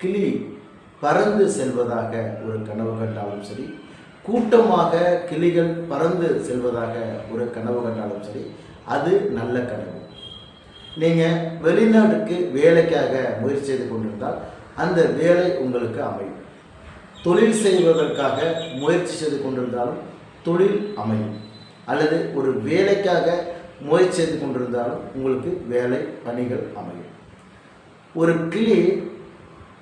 கிளி பறந்து செல்வதாக ஒரு கனவு கண்டாலும் சரி கூட்டமாக கிளிகள் பறந்து செல்வதாக ஒரு கனவு கண்டாலும் சரி அது நல்ல கனவு. நீங்கள் வெளிநாட்டுக்கு வேலைக்காக முயற்சி செய்து கொண்டிருந்தால் அந்த வேலை உங்களுக்கு அமையும். தொழில் செய்வதற்காக முயற்சி செய்து கொண்டிருந்தாலும் தொழில் அமையும். அல்லது ஒரு வேலைக்காக முயற்சி செய்து கொண்டிருந்தாலும் உங்களுக்கு வேலை பணிகள் அமையும். ஒரு கிளி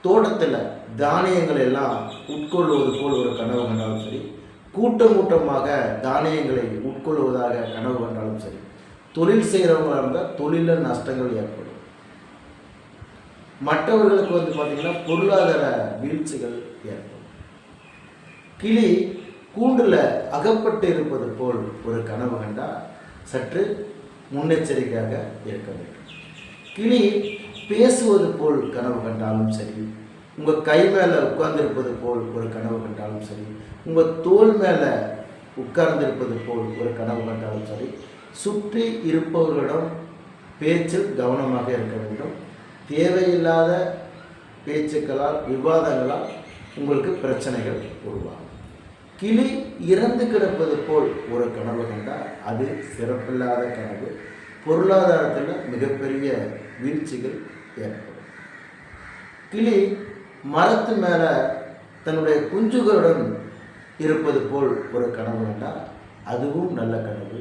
தோட்டத்தில் தானியங்கள் எல்லாம் உட்கொள்வது போல் ஒரு கனவு கண்டாலும் சரி கூட்டம் கூட்டமாக தானியங்களை உட்கொள்வதாக கனவு கண்டாலும் சரி தொழில் செய்கிறவங்களாக இருந்தால் தொழிலில் நஷ்டங்கள் ஏற்படும். மற்றவர்களுக்கு வந்து பார்த்திங்கன்னா பொருளாதார வீழ்ச்சிகள் ஏற்படும். கிளி கூண்டில் அகப்பட்டு இருப்பது போல் ஒரு கனவு கண்டால் சற்று முன்னெச்சரிக்கையாக இருக்க வேண்டும். கிளி பேசுவது போல் கனவு கண்டாலும் சரி உங்கள் கை மேலே உட்கார்ந்திருப்பது போல் ஒரு கனவு கண்டாலும் சரி உங்கள் தோல் மேலே உட்கார்ந்திருப்பது போல் ஒரு கனவு கண்டாலும் சரி சுற்றி இருப்பவர்களிடம் பேச்சில் கவனமாக இருக்க வேண்டும். தேவையில்லாத பேச்சுக்களால் விவாதங்களால் உங்களுக்கு பிரச்சனைகள் உருவாகும். கிளி இறந்து கிடப்பது போல் ஒரு கனவு கண்டால் அது சிறப்பில்லாத கனவு. பொருளாதாரத்தில் மிகப்பெரிய வீழ்ச்சிகள் ஏற்படும் கிளி மரத்து மேலே தன்னுடைய குஞ்சுகளுடன் இருப்பது போல் ஒரு கனவு கண்டால் அதுவும் நல்ல கனவு.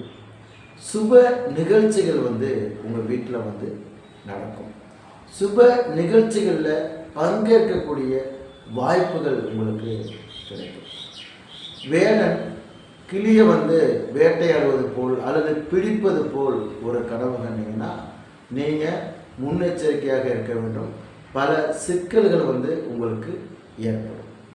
சுப நிகழ்ச்சிகள் வந்து உங்கள் வீட்டில் வந்து நடக்கும். சுப நிகழ்ச்சிகளில் பங்கேற்கக்கூடிய வாய்ப்புகள் உங்களுக்கு கிடைக்கும். வேடன் கிளியை வந்து வேட்டையாடுவது போல் அல்லது பிடிப்பது போல் ஒரு கனவு கண்டிங்கன்னா நீங்கள் முன்னெச்சரிக்கையாக இருக்க வேண்டும். பல சிக்கல்கள் வந்து உங்களுக்கு ஏற்படும்.